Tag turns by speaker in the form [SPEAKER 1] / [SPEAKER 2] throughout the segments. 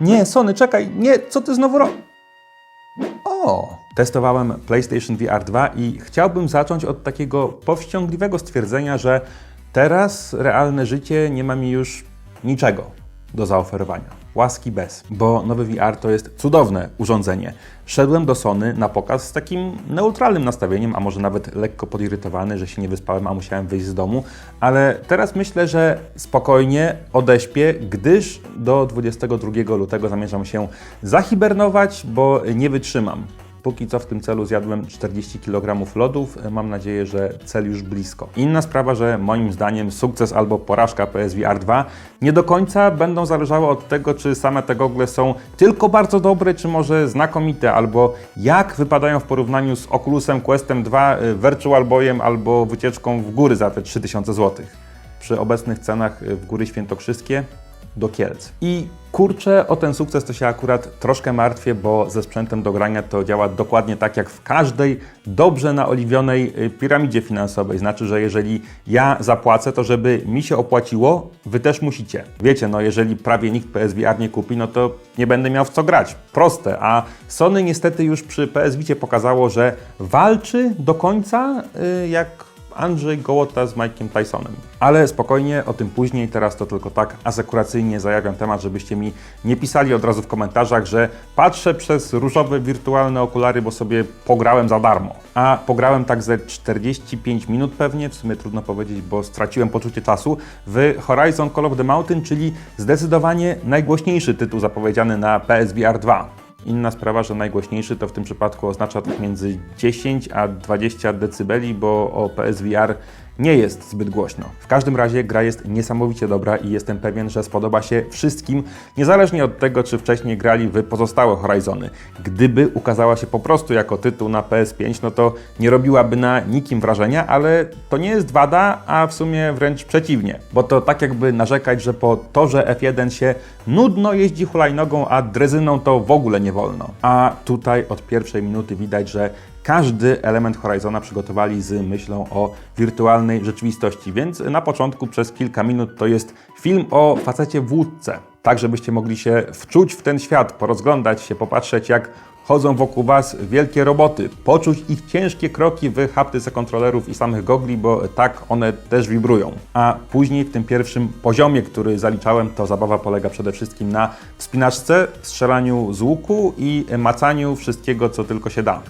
[SPEAKER 1] Nie, Sony, czekaj, nie, co ty znowu ro... O! Testowałem PlayStation VR 2 i chciałbym zacząć od takiego powściągliwego stwierdzenia, że teraz realne życie nie ma mi już niczego do zaoferowania. Łaski bez, bo nowy VR to jest cudowne urządzenie. Szedłem do Sony na pokaz z takim neutralnym nastawieniem, a może nawet lekko podirytowany, że się nie wyspałem, a musiałem wyjść z domu, ale teraz myślę, że spokojnie odeśpię, gdyż do 22 lutego zamierzam się zahibernować, bo nie wytrzymam. Póki co w tym celu zjadłem 40 kg lodów. Mam nadzieję, że cel już blisko. Inna sprawa, że moim zdaniem sukces albo porażka PSVR 2 nie do końca będą zależały od tego, czy same te gogle są tylko bardzo dobre, czy może znakomite, albo jak wypadają w porównaniu z Oculusem Questem 2, y, Virtual Boyem albo wycieczką w góry za te 3000 zł. Przy obecnych cenach y, w góry świętokrzyskie do Kielc. I kurczę, o ten sukces to się akurat troszkę martwię, bo ze sprzętem do grania to działa dokładnie tak jak w każdej dobrze naoliwionej y, piramidzie finansowej. Znaczy, że jeżeli ja zapłacę, to żeby mi się opłaciło, wy też musicie. Wiecie, no jeżeli prawie nikt PSVR nie kupi, no to nie będę miał w co grać. Proste. A Sony niestety już przy PS Vicie pokazało, że walczy do końca y, jak Andrzej Gołota z Mike'iem Tysonem. Ale spokojnie, o tym później, teraz to tylko tak asekuracyjnie zajawiam temat, żebyście mi nie pisali od razu w komentarzach, że patrzę przez różowe wirtualne okulary, bo sobie pograłem za darmo. A pograłem tak ze 45 minut pewnie, w sumie trudno powiedzieć, bo straciłem poczucie czasu, w Horizon Call of the Mountain, czyli zdecydowanie najgłośniejszy tytuł zapowiedziany na PSVR 2. Inna sprawa, że najgłośniejszy to w tym przypadku oznacza tak między 10 a 20 decybeli, bo o PSVR nie jest zbyt głośno. W każdym razie gra jest niesamowicie dobra i jestem pewien, że spodoba się wszystkim, niezależnie od tego, czy wcześniej grali w pozostałe Horizony. Gdyby ukazała się po prostu jako tytuł na PS5, no to nie robiłaby na nikim wrażenia, ale to nie jest wada, a w sumie wręcz przeciwnie. Bo to tak jakby narzekać, że po torze F1 się nudno jeździ hulajnogą, a drezyną to w ogóle nie wolno. A tutaj od pierwszej minuty widać, że każdy element Horizona przygotowali z myślą o wirtualnej rzeczywistości, więc na początku przez kilka minut to jest film o facecie w łódce, tak żebyście mogli się wczuć w ten świat, porozglądać się, popatrzeć jak chodzą wokół Was wielkie roboty, poczuć ich ciężkie kroki w haptyce kontrolerów i samych gogli, bo tak one też wibrują. A później w tym pierwszym poziomie, który zaliczałem, to zabawa polega przede wszystkim na wspinaczce, strzelaniu z łuku i macaniu wszystkiego, co tylko się da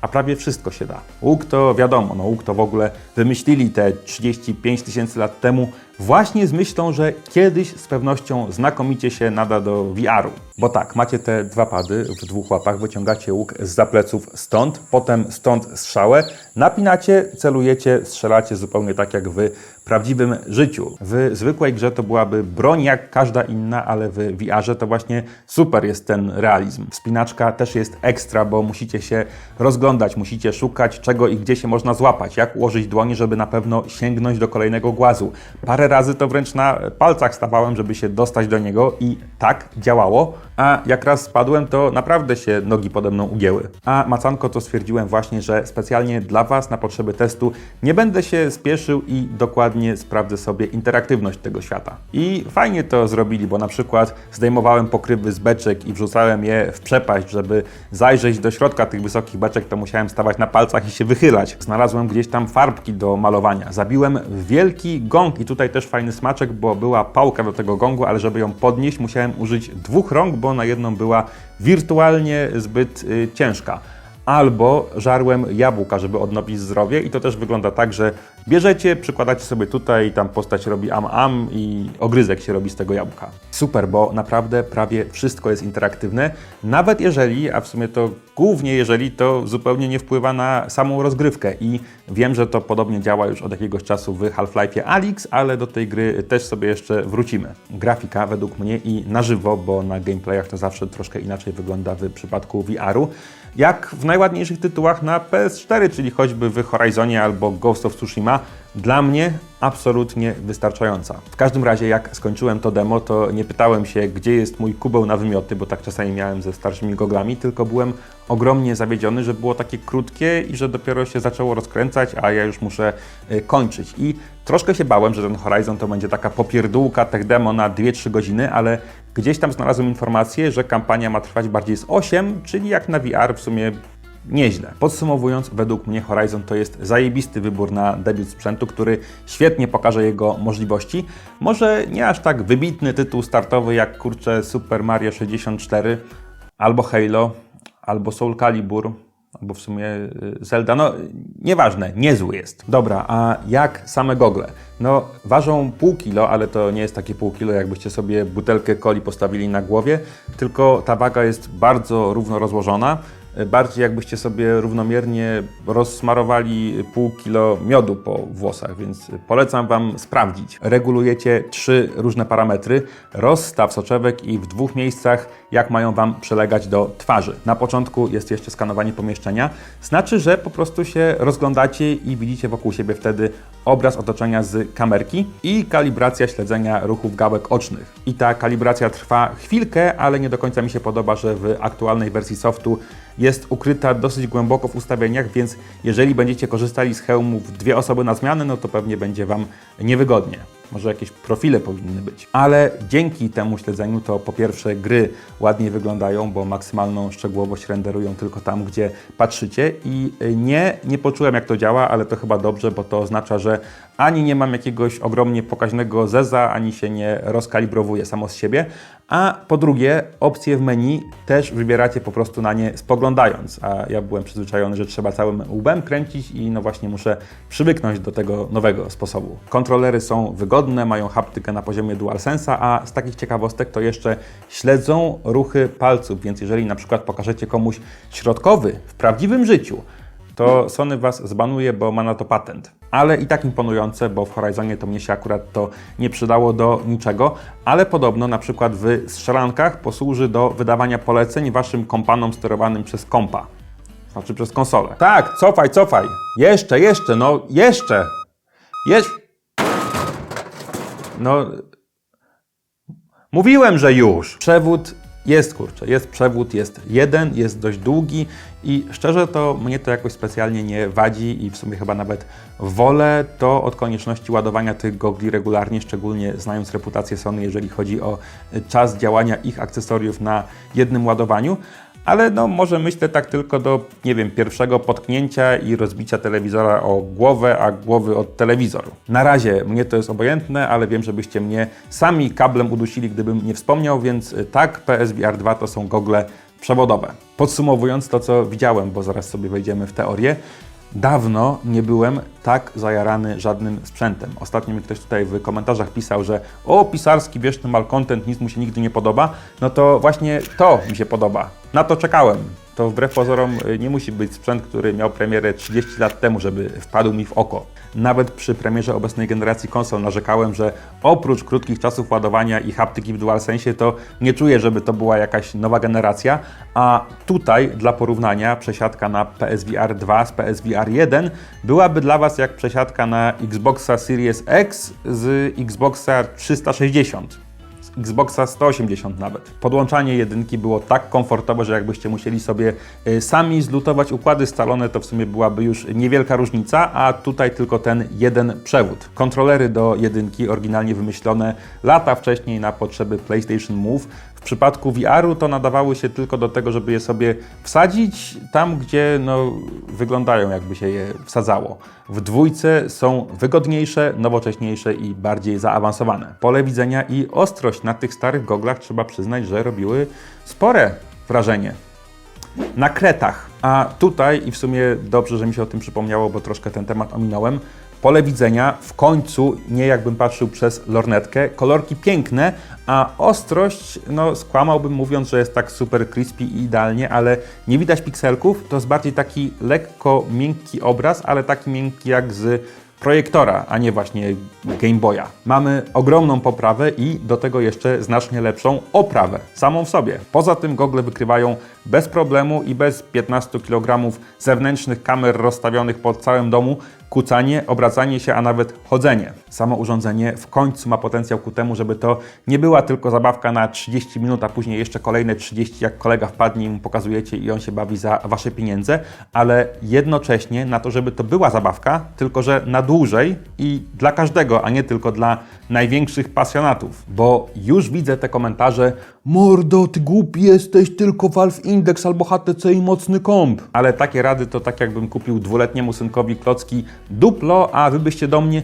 [SPEAKER 1] a prawie wszystko się da. Łuk to wiadomo, no łuk to w ogóle wymyślili te 35 tysięcy lat temu właśnie z myślą, że kiedyś z pewnością znakomicie się nada do VR-u. Bo tak, macie te dwa pady w dwóch łapach, wyciągacie łuk z zapleców stąd, potem stąd strzałę, napinacie, celujecie, strzelacie zupełnie tak jak w prawdziwym życiu. W zwykłej grze to byłaby broń jak każda inna, ale w VR-ze to właśnie super jest ten realizm. Wspinaczka też jest ekstra, bo musicie się rozglądać, musicie szukać czego i gdzie się można złapać, jak ułożyć dłonie, żeby na pewno sięgnąć do kolejnego głazu. Parę razy to wręcz na palcach stawałem, żeby się dostać do niego i tak działało. A jak raz spadłem, to naprawdę się nogi pode mną ugięły. A macanko to stwierdziłem właśnie, że specjalnie dla Was na potrzeby testu nie będę się spieszył i dokładnie sprawdzę sobie interaktywność tego świata. I fajnie to zrobili, bo na przykład zdejmowałem pokrywy z beczek i wrzucałem je w przepaść, żeby zajrzeć do środka tych wysokich beczek, to musiałem stawać na palcach i się wychylać. Znalazłem gdzieś tam farbki do malowania. Zabiłem wielki gong i tutaj też fajny smaczek, bo była pałka do tego gongu, ale żeby ją podnieść, musiałem użyć dwóch rąk, bo na jedną była wirtualnie zbyt y, ciężka. Albo żarłem jabłka, żeby odnowić zdrowie i to też wygląda tak, że bierzecie, przykładacie sobie tutaj tam postać robi am am i ogryzek się robi z tego jabłka. Super, bo naprawdę prawie wszystko jest interaktywne, nawet jeżeli, a w sumie to głównie jeżeli, to zupełnie nie wpływa na samą rozgrywkę i wiem, że to podobnie działa już od jakiegoś czasu w Half-Life'ie Alyx, ale do tej gry też sobie jeszcze wrócimy. Grafika według mnie i na żywo, bo na gameplayach to zawsze troszkę inaczej wygląda w przypadku VR-u, jak w najładniejszych tytułach na PS4, czyli choćby w Horizonie albo Ghost of Tsushima, VR2 dla mnie absolutnie wystarczająca. W każdym razie, jak skończyłem to demo, to nie pytałem się, gdzie jest mój kubeł na wymioty, bo tak czasami miałem ze starszymi goglami, tylko byłem ogromnie zawiedziony, że było takie krótkie i że dopiero się zaczęło rozkręcać, a ja już muszę y, kończyć. I troszkę się bałem, że ten Horizon to będzie taka popierdółka tech demo na 2-3 godziny, ale gdzieś tam znalazłem informację, że kampania ma trwać bardziej z 8, czyli jak na VR w sumie nieźle. Podsumowując, według mnie Horizon to jest zajebisty wybór na debiut sprzętu, który świetnie pokaże jego możliwości. Może nie aż tak wybitny tytuł startowy jak kurczę Super Mario 64 albo Halo, albo Soul Calibur, albo w sumie y, Zelda, no nieważne, niezły jest. Dobra, a jak same gogle? No ważą pół kilo, ale to nie jest takie pół kilo, jakbyście sobie butelkę coli postawili na głowie, tylko ta waga jest bardzo równo rozłożona, bardziej jakbyście sobie równomiernie rozsmarowali pół kilo miodu po włosach, więc polecam Wam sprawdzić. Regulujecie trzy różne parametry, rozstaw soczewek i w dwóch miejscach, jak mają Wam przylegać do twarzy. Na początku jest jeszcze skanowanie pomieszczenia, znaczy, że po prostu się rozglądacie i widzicie wokół siebie wtedy obraz otoczenia z kamerki i kalibracja śledzenia ruchów gałek ocznych. I ta kalibracja trwa chwilkę, ale nie do końca mi się podoba, że w aktualnej wersji softu jest ukryta dosyć głęboko w ustawieniach, więc jeżeli będziecie korzystali z hełmów dwie osoby na zmianę, no to pewnie będzie Wam niewygodnie. Może jakieś profile powinny być. Ale dzięki temu śledzeniu to po pierwsze gry ładniej wyglądają, bo maksymalną szczegółowość renderują tylko tam, gdzie patrzycie i nie, nie poczułem jak to działa, ale to chyba dobrze, bo to oznacza, ani nie mam jakiegoś ogromnie pokaźnego zeza, ani się nie rozkalibrowuje samo z siebie, a po drugie opcje w menu też wybieracie po prostu na nie spoglądając, a ja byłem przyzwyczajony, że trzeba całym łbem kręcić i no właśnie muszę przywyknąć do tego nowego sposobu. Kontrolery są wygodne, mają haptykę na poziomie DualSense'a, a z takich ciekawostek to jeszcze śledzą ruchy palców, więc jeżeli na przykład pokażecie komuś środkowy w prawdziwym życiu, to Sony Was zbanuje, bo ma na to patent. Ale i tak imponujące, bo w Horizonie to mnie się akurat to nie przydało do niczego, ale podobno na przykład w strzelankach posłuży do wydawania poleceń Waszym kompanom sterowanym przez kompa. Znaczy przez konsolę. Tak, cofaj, cofaj. Jeszcze, jeszcze, no jeszcze. Jeszcze. No. Mówiłem, że już. Przewód jest kurczę, jest przewód, jest jeden, jest dość długi i szczerze to mnie to jakoś specjalnie nie wadzi i w sumie chyba nawet wolę to od konieczności ładowania tych gogli regularnie, szczególnie znając reputację Sony, jeżeli chodzi o czas działania ich akcesoriów na jednym ładowaniu. Ale no może myślę tak tylko do, nie wiem, pierwszego potknięcia i rozbicia telewizora o głowę, a głowy od telewizoru. Na razie mnie to jest obojętne, ale wiem, żebyście mnie sami kablem udusili, gdybym nie wspomniał, więc tak, PSVR 2 to są gogle przewodowe. Podsumowując to, co widziałem, bo zaraz sobie wejdziemy w teorię, Dawno nie byłem tak zajarany żadnym sprzętem. Ostatnio mi ktoś tutaj w komentarzach pisał, że o, pisarski wieczny malcontent, nic mu się nigdy nie podoba. No to właśnie to mi się podoba. Na to czekałem. To wbrew pozorom y, nie musi być sprzęt, który miał premierę 30 lat temu, żeby wpadł mi w oko. Nawet przy premierze obecnej generacji konsol narzekałem, że oprócz krótkich czasów ładowania i haptyki w DualSense to nie czuję, żeby to była jakaś nowa generacja, a tutaj dla porównania przesiadka na PSVR 2 z PSVR 1 byłaby dla Was jak przesiadka na Xboxa Series X z Xboxa 360. Xboxa 180 nawet. Podłączanie jedynki było tak komfortowe, że jakbyście musieli sobie y, sami zlutować układy scalone, to w sumie byłaby już niewielka różnica, a tutaj tylko ten jeden przewód. Kontrolery do jedynki, oryginalnie wymyślone lata wcześniej na potrzeby PlayStation Move, przypadku VR-u to nadawały się tylko do tego, żeby je sobie wsadzić tam, gdzie no, wyglądają jakby się je wsadzało. W dwójce są wygodniejsze, nowocześniejsze i bardziej zaawansowane. Pole widzenia i ostrość na tych starych goglach trzeba przyznać, że robiły spore wrażenie. Na kretach, a tutaj i w sumie dobrze, że mi się o tym przypomniało, bo troszkę ten temat ominąłem, pole widzenia w końcu nie jakbym patrzył przez lornetkę, kolorki piękne, a ostrość, no skłamałbym mówiąc, że jest tak super crispy i idealnie, ale nie widać pikselków, to jest bardziej taki lekko miękki obraz, ale taki miękki jak z projektora, a nie właśnie Game Boya. Mamy ogromną poprawę i do tego jeszcze znacznie lepszą oprawę samą w sobie. Poza tym gogle wykrywają bez problemu i bez 15 kg zewnętrznych kamer rozstawionych po całym domu kucanie, obracanie się, a nawet chodzenie. Samo urządzenie w końcu ma potencjał ku temu, żeby to nie była tylko zabawka na 30 minut, a później jeszcze kolejne 30, jak kolega wpadnie i mu pokazujecie i on się bawi za wasze pieniądze, ale jednocześnie na to, żeby to była zabawka, tylko że na dłużej i dla każdego, a nie tylko dla największych pasjonatów. Bo już widzę te komentarze Mordo, ty głupi jesteś, tylko Valve Index albo HTC i mocny komp. Ale takie rady to tak jakbym kupił dwuletniemu synkowi klocki duplo, a wy byście do mnie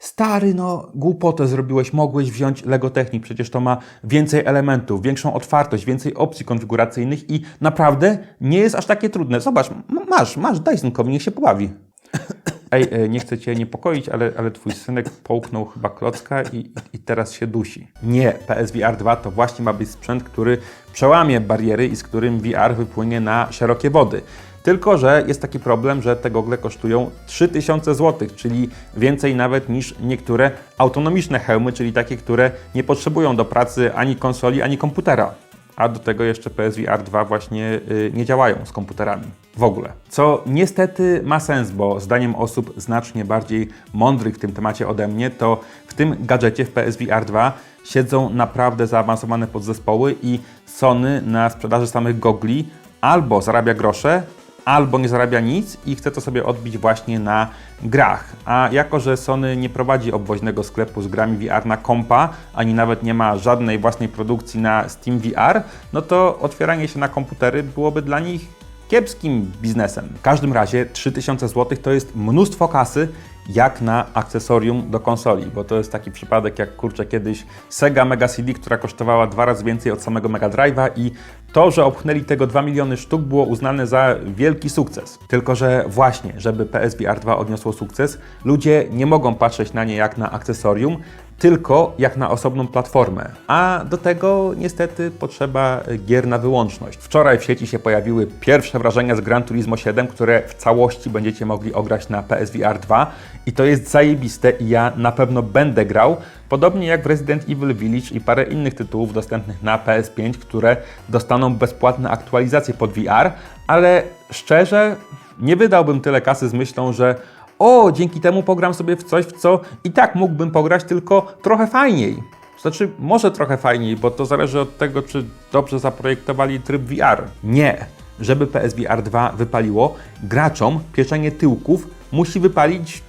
[SPEAKER 1] Stary, no głupotę zrobiłeś, mogłeś wziąć Lego Technik, przecież to ma więcej elementów, większą otwartość, więcej opcji konfiguracyjnych i naprawdę nie jest aż takie trudne. Zobacz, masz, masz, daj synkowi, niech się pobawi. Ej, e, nie chcę Cię niepokoić, ale, ale Twój synek połknął chyba klocka i, i teraz się dusi. Nie, PSVR 2 to właśnie ma być sprzęt, który przełamie bariery i z którym VR wypłynie na szerokie wody. Tylko, że jest taki problem, że te gogle kosztują 3000 zł, czyli więcej nawet niż niektóre autonomiczne hełmy, czyli takie, które nie potrzebują do pracy ani konsoli, ani komputera a do tego jeszcze PSVR 2 właśnie y, nie działają z komputerami w ogóle. Co niestety ma sens, bo zdaniem osób znacznie bardziej mądrych w tym temacie ode mnie, to w tym gadżecie w PSVR 2 siedzą naprawdę zaawansowane podzespoły i Sony na sprzedaży samych gogli albo zarabia grosze, albo nie zarabia nic i chce to sobie odbić właśnie na grach. A jako, że Sony nie prowadzi obwoźnego sklepu z grami VR na kompa, ani nawet nie ma żadnej własnej produkcji na Steam VR, no to otwieranie się na komputery byłoby dla nich kiepskim biznesem. W każdym razie 3000 zł to jest mnóstwo kasy, jak na akcesorium do konsoli, bo to jest taki przypadek jak kurczę kiedyś Sega Mega CD, która kosztowała dwa razy więcej od samego Mega Drive'a i to, że obchnęli tego 2 miliony sztuk było uznane za wielki sukces. Tylko, że właśnie, żeby PSVR 2 odniosło sukces, ludzie nie mogą patrzeć na nie jak na akcesorium, tylko jak na osobną platformę. A do tego niestety potrzeba gier na wyłączność. Wczoraj w sieci się pojawiły pierwsze wrażenia z Gran Turismo 7, które w całości będziecie mogli ograć na PSVR 2 i to jest zajebiste i ja na pewno będę grał, podobnie jak w Resident Evil Village i parę innych tytułów dostępnych na PS5, które dostaną bezpłatne aktualizacje pod VR, ale szczerze nie wydałbym tyle kasy z myślą, że o, dzięki temu pogram sobie w coś, w co i tak mógłbym pograć, tylko trochę fajniej. Znaczy, może trochę fajniej, bo to zależy od tego, czy dobrze zaprojektowali tryb VR. Nie. Żeby PSVR 2 wypaliło, graczom pieczenie tyłków musi wypalić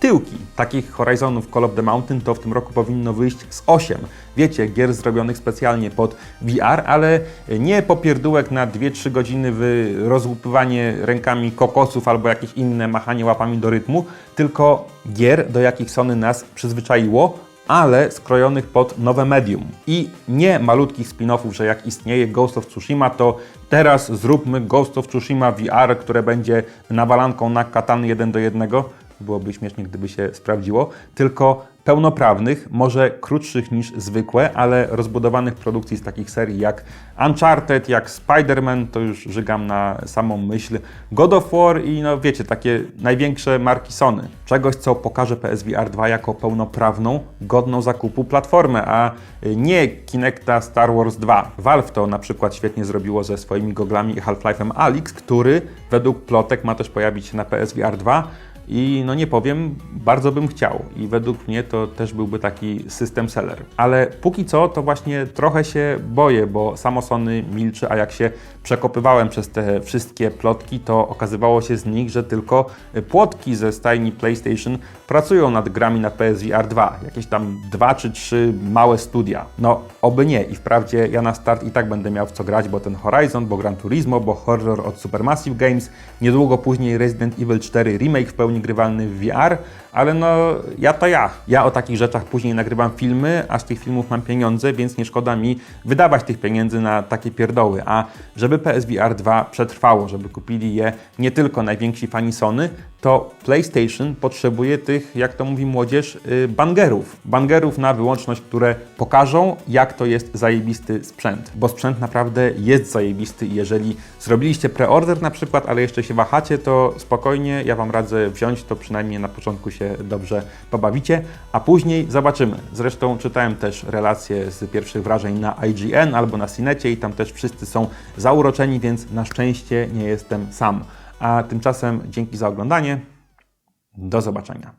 [SPEAKER 1] tyłki. Takich Horizonów Call of the Mountain to w tym roku powinno wyjść z 8. Wiecie, gier zrobionych specjalnie pod VR, ale nie popierdółek na 2-3 godziny w rozłupywanie rękami kokosów albo jakieś inne machanie łapami do rytmu, tylko gier, do jakich Sony nas przyzwyczaiło, ale skrojonych pod nowe medium. I nie malutkich spin-offów, że jak istnieje Ghost of Tsushima, to teraz zróbmy Ghost of Tsushima VR, które będzie nawalanką na katany 1 do 1 byłoby śmiesznie, gdyby się sprawdziło, tylko pełnoprawnych, może krótszych niż zwykłe, ale rozbudowanych produkcji z takich serii jak Uncharted, jak Spider-Man, to już żygam na samą myśl, God of War i no wiecie, takie największe marki Sony. Czegoś, co pokaże PSVR 2 jako pełnoprawną, godną zakupu platformę, a nie Kinecta Star Wars 2. Valve to na przykład świetnie zrobiło ze swoimi goglami i Half-Life'em Alyx, który według plotek ma też pojawić się na PSVR 2, i no nie powiem, bardzo bym chciał i według mnie to też byłby taki system seller. Ale póki co to właśnie trochę się boję, bo samo Sony milczy, a jak się przekopywałem przez te wszystkie plotki, to okazywało się z nich, że tylko płotki ze stajni PlayStation pracują nad grami na PSVR 2. Jakieś tam dwa czy trzy małe studia. No, oby nie. I wprawdzie ja na start i tak będę miał w co grać, bo ten Horizon, bo Gran Turismo, bo horror od Supermassive Games, niedługo później Resident Evil 4 Remake w pełni grywalny w VR, ale no ja to ja. Ja o takich rzeczach później nagrywam filmy, a z tych filmów mam pieniądze, więc nie szkoda mi wydawać tych pieniędzy na takie pierdoły. A żeby PSVR 2 przetrwało, żeby kupili je nie tylko najwięksi fani Sony, to PlayStation potrzebuje tych, jak to mówi młodzież, yy, bangerów. Bangerów na wyłączność, które pokażą, jak to jest zajebisty sprzęt. Bo sprzęt naprawdę jest zajebisty i jeżeli zrobiliście preorder na przykład, ale jeszcze się wahacie, to spokojnie, ja Wam radzę wziąć, to przynajmniej na początku się dobrze pobawicie, a później zobaczymy. Zresztą czytałem też relacje z pierwszych wrażeń na IGN albo na Cinecie i tam też wszyscy są zauroczeni, więc na szczęście nie jestem sam. A tymczasem dzięki za oglądanie. Do zobaczenia.